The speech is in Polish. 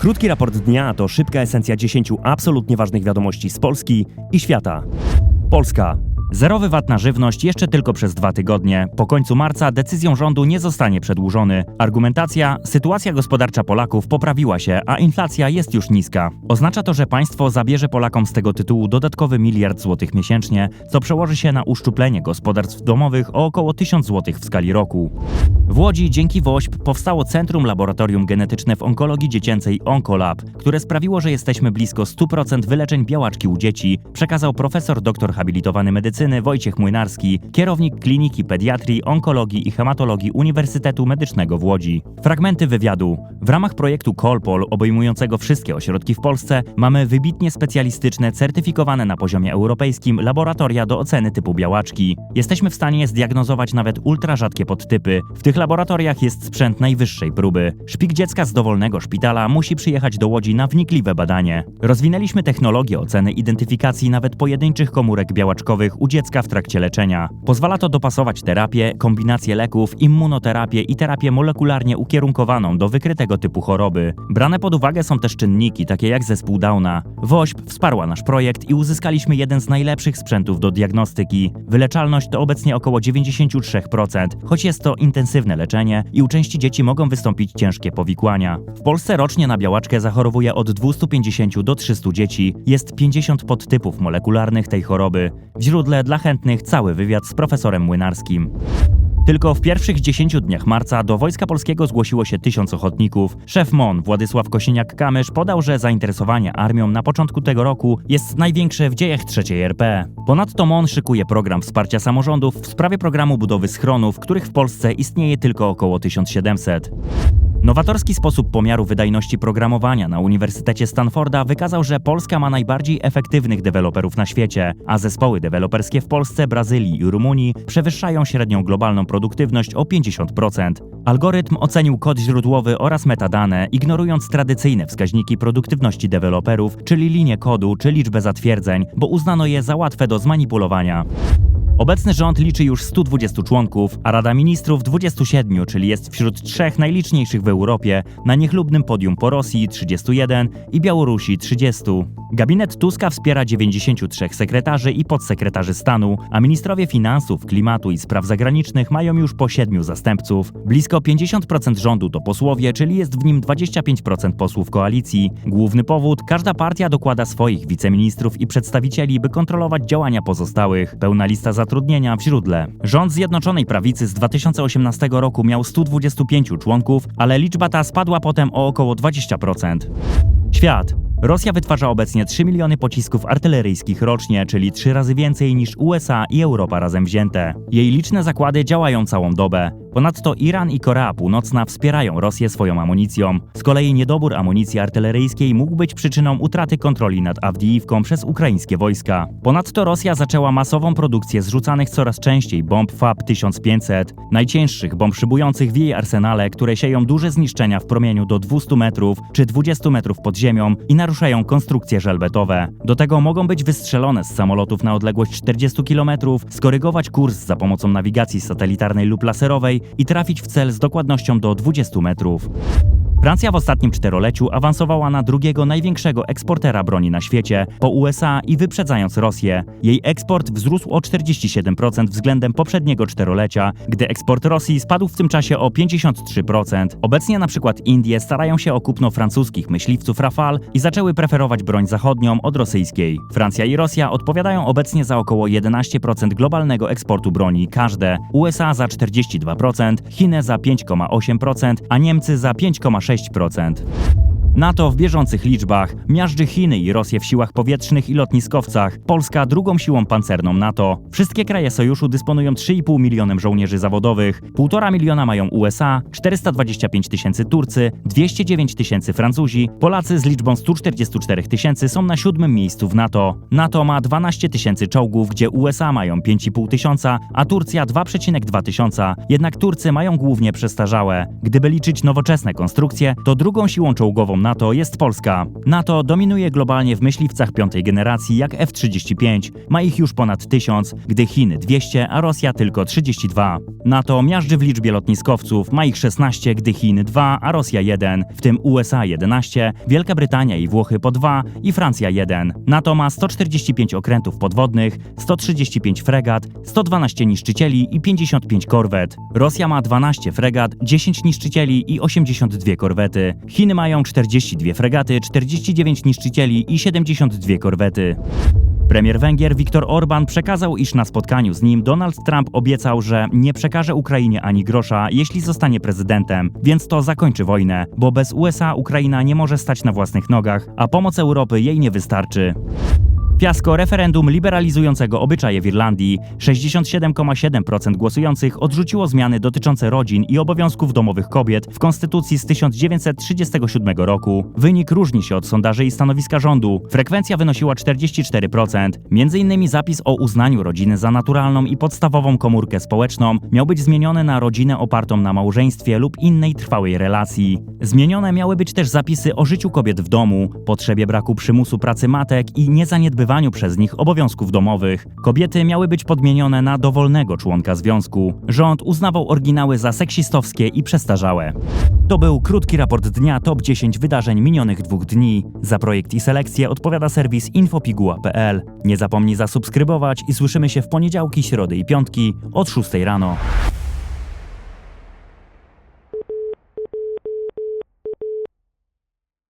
Krótki raport dnia to szybka esencja 10 absolutnie ważnych wiadomości z Polski i świata. Polska. Zerowy VAT na żywność jeszcze tylko przez dwa tygodnie. Po końcu marca decyzją rządu nie zostanie przedłużony. Argumentacja: sytuacja gospodarcza Polaków poprawiła się, a inflacja jest już niska. Oznacza to, że państwo zabierze Polakom z tego tytułu dodatkowy miliard złotych miesięcznie, co przełoży się na uszczuplenie gospodarstw domowych o około 1000 złotych w skali roku. W Łodzi dzięki WOŚP powstało Centrum Laboratorium Genetyczne w Onkologii Dziecięcej Oncolab, które sprawiło, że jesteśmy blisko 100% wyleczeń białaczki u dzieci, przekazał profesor doktor habilitowany medycyny Wojciech Młynarski, kierownik Kliniki Pediatrii, Onkologii i Hematologii Uniwersytetu Medycznego w Łodzi. Fragmenty wywiadu. W ramach projektu Kolpol, obejmującego wszystkie ośrodki w Polsce, mamy wybitnie specjalistyczne, certyfikowane na poziomie europejskim laboratoria do oceny typu białaczki. Jesteśmy w stanie zdiagnozować nawet ultrarzadkie podtypy. W tych laboratoriach jest sprzęt najwyższej próby. Szpik dziecka z dowolnego szpitala musi przyjechać do Łodzi na wnikliwe badanie. Rozwinęliśmy technologię oceny identyfikacji nawet pojedynczych komórek białaczkowych u dziecka w trakcie leczenia. Pozwala to dopasować terapię, kombinację leków, immunoterapię i terapię molekularnie ukierunkowaną do wykrytego typu choroby. Brane pod uwagę są też czynniki takie jak zespół Downa. WOŚP wsparła nasz projekt i uzyskaliśmy jeden z najlepszych sprzętów do diagnostyki. Wyleczalność to obecnie około 93%, choć jest to intensywne leczenie i u części dzieci mogą wystąpić ciężkie powikłania. W Polsce rocznie na białaczkę zachorowuje od 250 do 300 dzieci. Jest 50 podtypów molekularnych tej choroby. W źródle dla chętnych cały wywiad z profesorem Młynarskim. Tylko w pierwszych 10 dniach marca do Wojska Polskiego zgłosiło się tysiąc ochotników. Szef MON Władysław Kosiniak-Kamysz podał, że zainteresowanie armią na początku tego roku jest największe w dziejach III RP. Ponadto MON szykuje program wsparcia samorządów w sprawie programu budowy schronów, których w Polsce istnieje tylko około 1700. Nowatorski sposób pomiaru wydajności programowania na Uniwersytecie Stanforda wykazał, że Polska ma najbardziej efektywnych deweloperów na świecie, a zespoły deweloperskie w Polsce, Brazylii i Rumunii przewyższają średnią globalną produktywność o 50%. Algorytm ocenił kod źródłowy oraz metadane, ignorując tradycyjne wskaźniki produktywności deweloperów, czyli linię kodu czy liczbę zatwierdzeń, bo uznano je za łatwe do zmanipulowania. Obecny rząd liczy już 120 członków, a Rada Ministrów 27, czyli jest wśród trzech najliczniejszych w Europie, na niechlubnym podium po Rosji 31 i Białorusi 30. Gabinet Tuska wspiera 93 sekretarzy i podsekretarzy stanu, a ministrowie finansów, klimatu i spraw zagranicznych mają już po 7 zastępców. Blisko 50% rządu to posłowie, czyli jest w nim 25% posłów koalicji. Główny powód każda partia dokłada swoich wiceministrów i przedstawicieli, by kontrolować działania pozostałych. Pełna lista zatrudnienia w źródle. Rząd Zjednoczonej Prawicy z 2018 roku miał 125 członków, ale liczba ta spadła potem o około 20%. Świat. Rosja wytwarza obecnie 3 miliony pocisków artyleryjskich rocznie, czyli 3 razy więcej niż USA i Europa razem wzięte. Jej liczne zakłady działają całą dobę. Ponadto Iran i Korea Północna wspierają Rosję swoją amunicją. Z kolei niedobór amunicji artyleryjskiej mógł być przyczyną utraty kontroli nad Awdijiwką przez ukraińskie wojska. Ponadto Rosja zaczęła masową produkcję zrzucanych coraz częściej bomb FAB-1500, najcięższych bomb szybujących w jej arsenale, które sieją duże zniszczenia w promieniu do 200 metrów czy 20 metrów pod ziemią i naruszają konstrukcje żelbetowe. Do tego mogą być wystrzelone z samolotów na odległość 40 km, skorygować kurs za pomocą nawigacji satelitarnej lub laserowej i trafić w cel z dokładnością do 20 metrów. Francja w ostatnim czteroleciu awansowała na drugiego największego eksportera broni na świecie, po USA i wyprzedzając Rosję. Jej eksport wzrósł o 47% względem poprzedniego czterolecia, gdy eksport Rosji spadł w tym czasie o 53%. Obecnie na przykład Indie starają się o kupno francuskich myśliwców Rafale i zaczęły preferować broń zachodnią od rosyjskiej. Francja i Rosja odpowiadają obecnie za około 11% globalnego eksportu broni każde, USA za 42%, Chiny za 5,8%, a Niemcy za 5,6%. 6%. NATO w bieżących liczbach miażdży Chiny i Rosję w siłach powietrznych i lotniskowcach, Polska drugą siłą pancerną NATO. Wszystkie kraje sojuszu dysponują 3,5 milionem żołnierzy zawodowych, 1,5 miliona mają USA, 425 tysięcy Turcy, 209 tysięcy Francuzi, Polacy z liczbą 144 tysięcy są na siódmym miejscu w NATO. NATO ma 12 tysięcy czołgów, gdzie USA mają 5,5 tysiąca, a Turcja 2,2 tysiąca, jednak Turcy mają głównie przestarzałe. Gdyby liczyć nowoczesne konstrukcje, to drugą siłą czołgową NATO jest Polska. NATO dominuje globalnie w myśliwcach piątej generacji jak F-35. Ma ich już ponad 1000, gdy Chiny 200, a Rosja tylko 32. NATO miażdży w liczbie lotniskowców, ma ich 16, gdy Chiny 2, a Rosja 1, w tym USA 11, Wielka Brytania i Włochy po 2 i Francja 1. NATO ma 145 okrętów podwodnych, 135 fregat, 112 niszczycieli i 55 korwet. Rosja ma 12 fregat, 10 niszczycieli i 82 korwety. Chiny mają 42 fregaty, 49 niszczycieli i 72 korwety. Premier Węgier Viktor Orban przekazał, iż na spotkaniu z nim Donald Trump obiecał, że nie przekaże Ukrainie ani grosza, jeśli zostanie prezydentem, więc to zakończy wojnę, bo bez USA Ukraina nie może stać na własnych nogach, a pomoc Europy jej nie wystarczy. Fiasko referendum liberalizującego obyczaje w Irlandii. 67,7% głosujących odrzuciło zmiany dotyczące rodzin i obowiązków domowych kobiet w konstytucji z 1937 roku. Wynik różni się od sondaży i stanowiska rządu. Frekwencja wynosiła 44%. Między innymi zapis o uznaniu rodziny za naturalną i podstawową komórkę społeczną miał być zmieniony na rodzinę opartą na małżeństwie lub innej trwałej relacji. Zmienione miały być też zapisy o życiu kobiet w domu, potrzebie braku przymusu pracy matek i niezaniedbywaniu przez nich obowiązków domowych. Kobiety miały być podmienione na dowolnego członka związku. Rząd uznawał oryginały za seksistowskie i przestarzałe. To był krótki raport dnia top 10 wydarzeń minionych dwóch dni. Za projekt i selekcję odpowiada serwis infopiguła.pl. Nie zapomnij zasubskrybować i słyszymy się w poniedziałki, środy i piątki od 6 rano.